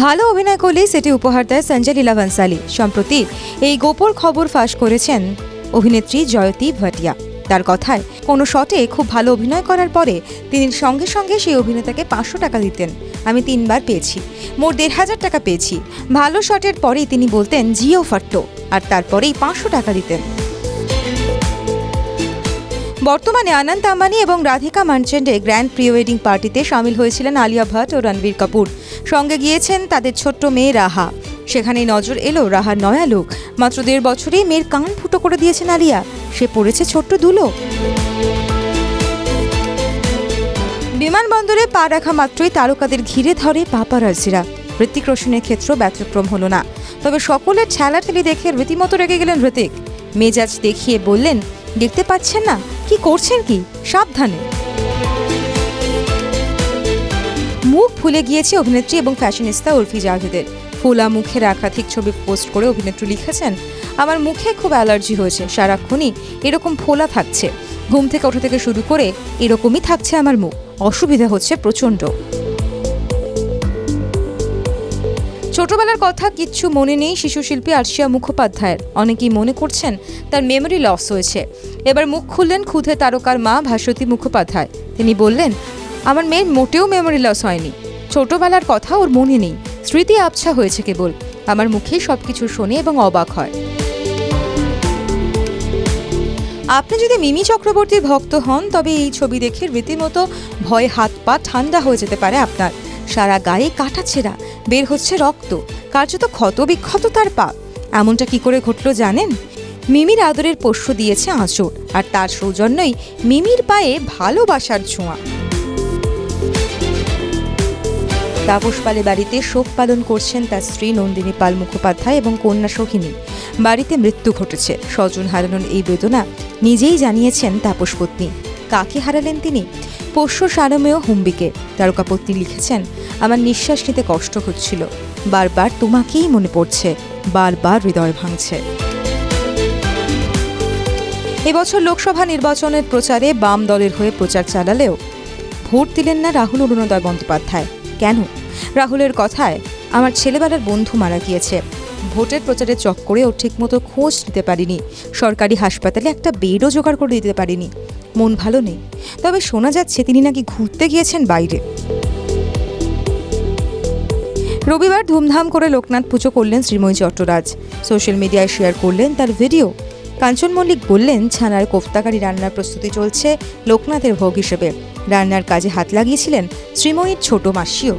ভালো অভিনয় করলেই সেটি উপহার দেয় সঞ্জয় লীলা ভান্সালি সম্প্রতি এই গোপর খবর ফাঁস করেছেন অভিনেত্রী জয়তী ভাটিয়া। তার কথায়, কোনো শটে খুব ভালো অভিনয় করার পরে তিনি সঙ্গে সঙ্গে সেই অভিনেতাকে পাঁচশো টাকা দিতেন। আমি তিনবার পেয়েছি, মোট দেড় হাজার টাকা পেয়েছি। ভালো শটের পরেই তিনি বলতেন, জিও ফাট্টো আর তারপরেই পাঁচশো টাকা দিতেন। বর্তমানে আনন্দ আম্বানি এবং রাধিকা মার্চেন্টে গ্র্যান্ড প্রি ওয়েডিং পার্টিতে সামিল হয়েছিলেন আলিয়া ভাট ও রণবীর কাপুর। সঙ্গে গিয়েছেন তাদের ছোট্ট মেয়ে রাহা। সেখানেই নজর এলো রাহার নয়া লোক। মাত্র দেড় বছরেই মেয়ের কান ফুটো করে দিয়েছেন আলিয়া। সে পড়েছে ছোট্ট দুলো। বিমানবন্দরে পা রাখা মাত্রই তারকাদের ঘিরে ধরে পাপারাজিরা। ঋতিক রোশনের ক্ষেত্রেও ব্যতিক্রম হলো না। তবে সকলের ঠেলাঠেলি দেখে রীতিমতো রেগে গেলেন ঋতিক মেজাজ দেখিয়ে বললেন, দেখতে পাচ্ছেন না? করছেন কি? সাবধানে। মুখ ভুলে গিয়েছে অভিনেত্রী এবং ফ্যাশনিস্তা উর্ফি জাভেদের। ফোলা মুখে একাধিক ছবি পোস্ট করে অভিনেত্রী লিখেছেন, আমার মুখে খুব অ্যালার্জি হয়েছে, সারাক্ষণই এরকম ফোলা থাকছে। ঘুম থেকে ওঠা থেকে শুরু করে এরকমই থাকছে আমার মুখ। অসুবিধা হচ্ছে প্রচণ্ড। ছোটবেলার কথা কিচ্ছু মনে নেই শিশু শিল্পী আরশিয়া মুখোপাধ্যায়ের। অনেকেই মনে করছেন তার মেমরি লস হয়েছে। এবার মুখ খুললেন খুদে তারকার মা ভাস্বতী মুখোপাধ্যায়। তিনি বললেন, আমার মেয়ের মোটেও মেমরি লস হয়নি। ছোটবেলার কথা ওর মনে নেই। স্মৃতি আবছা হয়েছে কেবল। আমার মুখেই সবকিছু শোনে এবং অবাক হয়। আপনি যদি মিমি চক্রবর্তীর ভক্ত হন, তবে এই ছবি দেখে রীতিমতো ভয়ে হাত পা ঠান্ডা হয়ে যেতে পারে আপনার। সারা গায়ে কাটা ছেঁড়া, বের হচ্ছে রক্ত। কার্যত ক্ষত বিক্ষত তার পা এমনটা কি করে ঘটল জানেন? মিমির আদরের পোষ্য দিয়েছে আঁচড়, আর তার সৌজন্যই মিমির পায়ে ভালোবাসার ছোঁয়া। তাপস পালে বাড়িতে শোক পালন করছেন তার স্ত্রী নন্দিনী পাল মুখোপাধ্যায় এবং কন্যা সোহিনী। বাড়িতে মৃত্যু ঘটেছে। স্বজন হারানোর এই বেদনা নিজেই জানিয়েছেন তাপস পত্নী। কাকে হারালেন তিনি? পোষ্য সারমেয় হুম্বিকে। তারকা পত্নী লিখেছেন আমার নিঃশ্বাস নিতে কষ্ট হচ্ছিল। বারবার তোমাকেই মনে পড়ছে, বারবার হৃদয় ভাঙছে। এবছর লোকসভা নির্বাচনের প্রচারে বাম দলের হয়ে প্রচার চালালেও ভোট দিলেন না রাহুল অরুণোদয় বন্দ্যোপাধ্যায়। কেন? রাহুলের কথায় আমার ছেলেবেলার বন্ধু মারা গিয়েছে। ভোটের প্রচারের চক্করে ও ঠিকমতো খোঁজ নিতে পারিনি। সরকারি হাসপাতালে একটা বেডও জোগাড় করে দিতে পারিনি। মন ভালো নেই। তবে শোনা যাচ্ছে তিনি নাকি ঘুরতে গিয়েছেন বাইরে। রবিবার ধুমধাম করে লোকনাথ পুজো করলেন শ্রীময়ী চট্টরাজ। সোশ্যাল মিডিয়ায় শেয়ার করলেন তার ভিডিও। কাঞ্চন মল্লিক বললেন, ছানার কোফতাকারী রান্নার প্রস্তুতি চলছে লোকনাথের ভোগ হিসেবে। রান্নার কাজে হাত লাগিয়েছিলেন শ্রীময়ীর ছোট মাসিও।